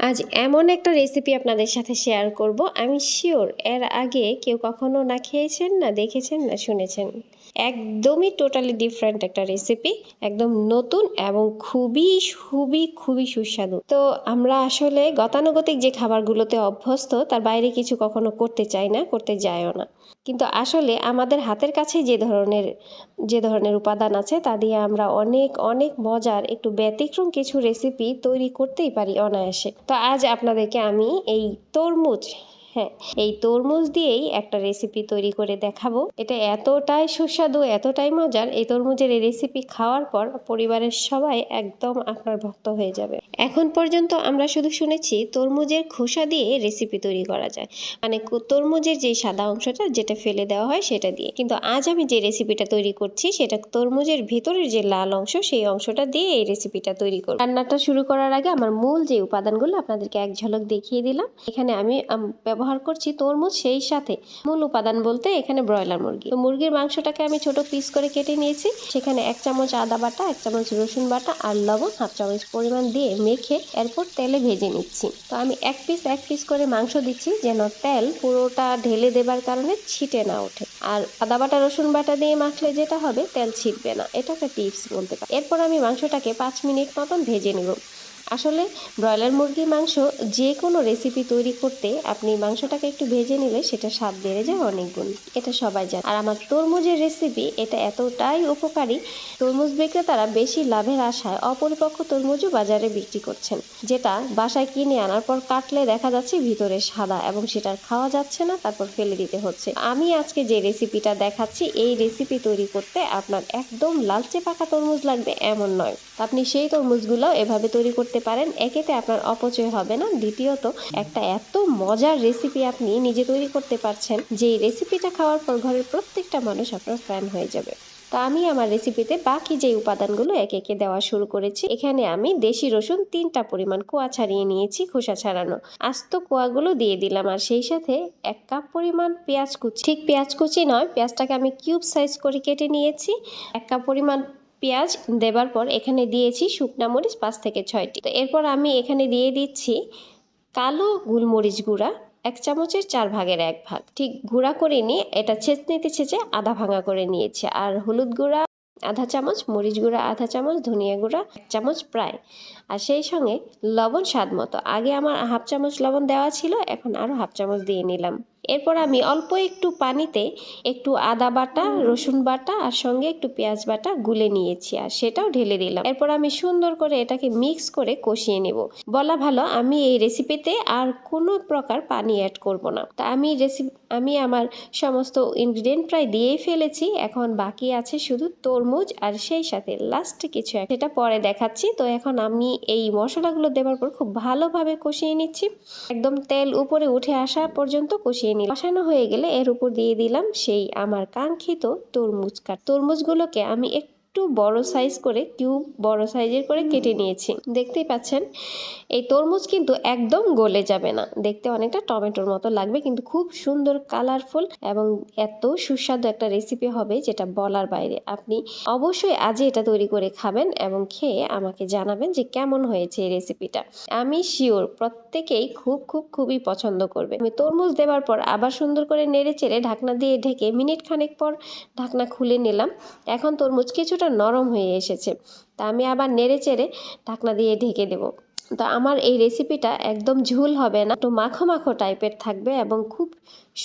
আজ এমন একটা রেসিপি আপনাদের সাথে শেয়ার করব। আমি শিওর এর আগে কেউ কখনো না খেয়েছেন, না দেখেছেন, না শুনেছেন। একদমই টোটালি ডিফারেন্ট একটা রেসিপি একদম নতুন এবং খুবই খুবই খুবই সুস্বাদু। তো আমরা আসলে গতানুগতিক যে খাবারগুলোতে অভ্যস্ত, তার বাইরে কিছু কখনো করতে চাই না, করতে যায়ও না। কিন্তু আসলে আমাদের হাতের কাছে যে ধরনের যে ধরনের উপাদান আছে, তা দিয়ে আমরা অনেক অনেক মজার, একটু ব্যতিক্রম কিছু রেসিপি তৈরি করতেই পারি অনায়াসে। তো আজ আপনাদেরকে আমি এই তরমুজ হ্যাঁ এই তরমুজ দিয়েই একটা রেসিপি তৈরি করে দেখাবো। এটা এতটাই সুস্বাদু এতটাই মজার এই তরমুজের এই রেসিপি খাওয়ার পর পরিবারের সবাই একদম আপনার ভক্ত হয়ে যাবে। এখন পর্যন্ত আমরা শুধু শুনেছি তরমুজের খোসা দিয়ে রেসিপি তৈরি করা যায়। মানে তরমুজের যে সাদা অংশটা যেটা ফেলে দেওয়া হয় সেটা দিয়ে। কিন্তু আজ আমি যে রেসিপিটা তৈরি করছি সেটা তরমুজের ভিতরের যে লাল অংশ সেই অংশটা দিয়ে এই রেসিপিটা তৈরি করব। রান্নাটা শুরু করার আগে আমার মূল যে উপাদানগুলো আপনাদেরকে এক ঝলক দেখিয়ে দিলাম। এখানে আমি আম, ব্যবহার করছি তরমুজ সেই সাথে। মূল উপাদান বলতে এখানে ব্রয়লার মুরগি। তো মুরগির মাংসটাকে আমি ছোট পিস করে কেটে নিয়েছি। সেখানে এক চামচ আদা বাটা, এক চামচ রসুন বাটা আর লবণ হাফ চামচ পরিমাণ দিয়ে মেখে এরপর তেলে ভেজে নিচ্ছি। তো আমি এক পিস এক পিস করে মাংস দিচ্ছি যেন তেল পুরোটা ঢেলে দেবার কারণে ছিটে না ওঠে। আর আদা বাটা, রসুন বাটা দিয়ে মাখলে যেটা হবে তেল ছিটবে না। এটা একটা টিপস বলতে পারি। এরপর আমি মাংসটাকে পাঁচ মিনিট মতন ভেজে নেব। আসলে ব্রয়লার মুরগির মাংস যে কোনো রেসিপি তৈরি করতে আপনি মাংসটাকে একটু ভেজে নিলে সেটা স্বাদ বেড়ে যায় অনেক গুণ। এটা সবাই জানে। আর আমার তরমুজের রেসিপি এটা এতটাই উপকারী, তরমুজ বিক্রেতারা বেশি লাভের আশায় অপরিপক্ক তরমুজও বাজারে বিক্রি করছেন, যেটা বাসায় কিনে আনার পর কাটলে দেখা যাচ্ছে ভিতরে সাদা এবং সেটা খাওয়া যাচ্ছে না, তারপর ফেলে দিতে হচ্ছে। আমি আজকে যে রেসিপিটা দেখাচ্ছি, এই রেসিপি তৈরি করতে আপনার একদম লালচে পাকা তরমুজ লাগবে এমন নয়। আপনি সেই তরমুজগুলো এভাবে তৈরি করতে পারেন। একেতে আপনার অপচয় হবে না। দ্বিতীয়ত, একটা এত মজার রেসিপি আপনি নিজে তৈরি করতে পারছেন যে রেসিপিটা খাওয়ার পর ঘরের প্রত্যেকটা মানুষ আপনার ফ্যান হয়ে যাবে। তা আমি আমার রেসিপিতে বাকি যে উপাদানগুলো একে একে দেওয়া শুরু করেছি, এখানে আমি দেশি রসুন তিনটা পরিমাণ কোয়া ছাড়িয়ে নিয়েছি খোসা ছাড়ানো। আস্ত কোয়াগুলো দিয়ে দিলাম আর সেই সাথে এক কাপ পরিমাণ পেঁয়াজ কুচি। ঠিক পেঁয়াজ কুচি নয়, পেঁয়াজটাকে আমি কিউব সাইজ করে কেটে নিয়েছি। এক কাপ পরিমাণ পেঁয়াজ দেবার পর এখানে দিয়েছি শুকনা মরিচ পাঁচ থেকে ছয়টি। তো এরপর আমি এখানে দিয়ে দিচ্ছি কালো গোলমরিচ গুঁড়া, এক চামচের চার ভাগের এক ভাগ। ঠিক গুঁড়া করে নিয়ে এটা ছেঁচনিতে ছেঁচে আধা ভাঙা করে নিয়েছি। আর হলুদ গুঁড়া আধা চামচ, মরিচ গুঁড়া আধা চামচ, ধনিয়া গুঁড়া এক চামচ প্রায়। আর সেই সঙ্গে লবণ স্বাদ মতো। আগে আমার হাফ চামচ লবণ দেওয়া ছিল, এখন আরও হাফ চামচ দিয়ে নিলাম। এরপর আমি অল্প একটু পানিতে একটু আদা বাটা রসুন বাটা আর সঙ্গে একটু পেঁয়াজ বাটা গুলে নিয়েছি আর সেটাও ঢেলে দিলাম। এরপর আমি সুন্দর করে এটাকে মিক্স করে কষিয়ে নেব। বলা ভালো আমি এই রেসিপিতে আর কোনো প্রকার পানি অ্যাড করব না। তা আমি রেসিপি আমি আমার সমস্ত ইনগ্রিডিয়েন্ট প্রায় দিয়েই ফেলেছি এখন বাকি আছে শুধু তরমুজ আর সেই সাথে লাস্টে কিছু একটা সেটা পরে দেখাচ্ছি। তো এখন আমি এই মশলাগুলো দেওয়ার পর খুব ভালোভাবে কষিয়ে নিচ্ছি। একদম তেল উপরে উঠে আসা পর্যন্ত কষিয়ে নিই কষানো হয়ে গেলে এর উপর দিয়ে দিলাম সেই আমার কাঙ্ক্ষিত তরমুজ কাট তরমুজগুলোকে আমি একটু বড় সাইজ করে কিউব বড় সাইজের করে কেটে নিয়েছি। দেখতেই পাচ্ছেন এই তরমুজ কিন্তু একদম গলে যাবে না। দেখতে অনেকটা টমেটোর মতো লাগবে কিন্তু খুব সুন্দর কালারফুল এবং এত সুস্বাদু একটা রেসিপি হবে যেটা বলার বাইরে। আপনি অবশ্যই আজই এটা তৈরি করে খাবেন এবং খেয়ে আমাকে জানাবেন যে কেমন হয়েছে এই রেসিপিটা আমি শিওর প্রত্যেকেই খুব খুব খুবই পছন্দ করবে। আমি তরমুজ দেওয়ার পর আবার সুন্দর করে নেড়ে চেড়ে ঢাকনা দিয়ে ঢেকে মিনিট খানেক পর ঢাকনা খুলে নিলাম। এখন তরমুজ কিছুটা নরম হয়ে এসেছে। তা আমি আবার নেড়ে চেড়ে ঢাকনা দিয়ে ঢেকে দেবো। তো আমার এই রেসিপিটা একদম ঝুল হবে না। একটু মাখো মাখো টাইপের থাকবে এবং খুব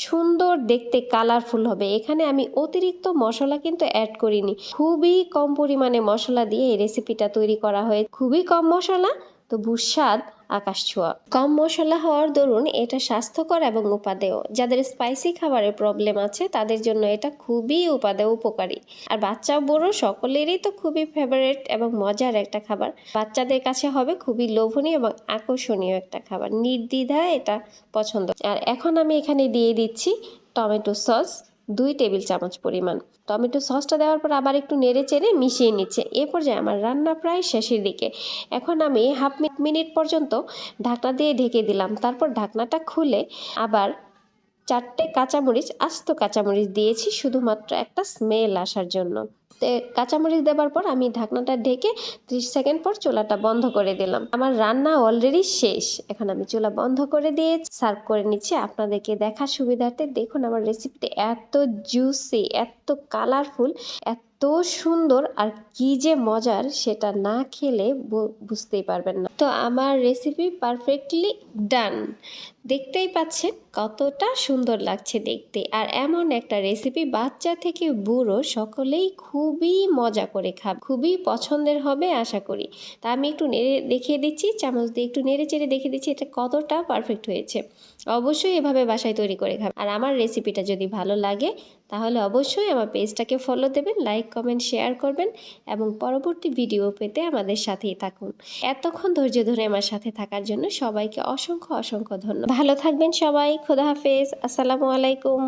সুন্দর দেখতে কালারফুল হবে। এখানে আমি অতিরিক্ত মশলা কিন্তু অ্যাড করিনি। খুবই কম পরিমাণে মশলা দিয়ে এই রেসিপিটা তৈরি করা হয়ে খুবই কম মশলা তো স্বাদ আকাশ ছোঁয়া। কম মশলা হওয়ার দরুন এটা স্বাস্থ্যকর এবং উপাদেয়। যাদের স্পাইসি খাবারের প্রবলেম আছে, তাদের জন্য এটা খুবই উপাদেয় উপকারী। আর বাচ্চা বড় সকলেরই তো খুবই ফেভারেট এবং মজার একটা খাবার। বাচ্চাদের কাছে হবে খুবই লোভনীয় এবং আকর্ষণীয় একটা খাবার। নির্দ্বিধায় এটা পছন্দ। আর এখন আমি এখানে দিয়ে দিচ্ছি টমেটো সস। দুই টেবিল চামচ পরিমাণ। টমেটো সসটা দেওয়ার পর আবার একটু নেড়ে চেড়ে মিশিয়ে নিচ্ছে। এ পর্যায়ে আমার রান্না প্রায় শেষের দিকে। এখন আমি হাফ মিনিট পর্যন্ত ঢাকনা দিয়ে ঢেকে দিলাম। তারপর ঢাকনাটা খুলে আবার চারটে কাঁচামরিচ, আস্ত কাঁচামরিচ দিয়েছি শুধুমাত্র একটা স্মেল আসার জন্য। কাঁচামরিচ দেওয়ার পর আমি ঢাকনাটা ঢেকে ত্রিশ সেকেন্ড পর চোলাটা বন্ধ করে দিলাম। আমার রান্না অলরেডি শেষ। এখন আমি চোলা বন্ধ করে দিয়ে সার্ভ করে নিচ্ছি আপনাদেরকে দেখার সুবিধার্থে। দেখুন আমার রেসিপিটা এত জুসি এত কালারফুল এত সুন্দর আর কি যে মজার সেটা না খেলে বুঝতেই পারবেন না। তো আমার রেসিপি পারফেক্টলি ডান দেখতেই পাচ্ছেন কতটা সুন্দর লাগছে দেখতে। আর এমন একটা রেসিপি বাচ্চা থেকে বুড়ো সকলেই খুবই মজা করে খাবে। খুবই পছন্দের হবে আশা করি। তা আমি একটু নেড়ে দেখিয়ে দিচ্ছি, চামচ দিয়ে একটু নেড়ে চেড়ে দেখিয়ে দিচ্ছি এটা কতটা পারফেক্ট হয়েছে। অবশ্যই এভাবে বাসায় তৈরি করে খাবে। আর আমার রেসিপিটা যদি ভালো লাগে তাহলে অবশ্যই আমার পেজটাকে ফলো দেবেন লাইক কমেন্ট শেয়ার করবেন এবং পরবর্তী ভিডিও পেতে আমাদের সাথেই থাকুন। এতক্ষণ ধৈর্য ধরে আমার সাথে থাকার জন্য সবাইকে অসংখ্য অসংখ্য ধন্যবাদ। ভালো থাকবেন সবাই, খোদা হাফেজ, আসসালামু আলাইকুম।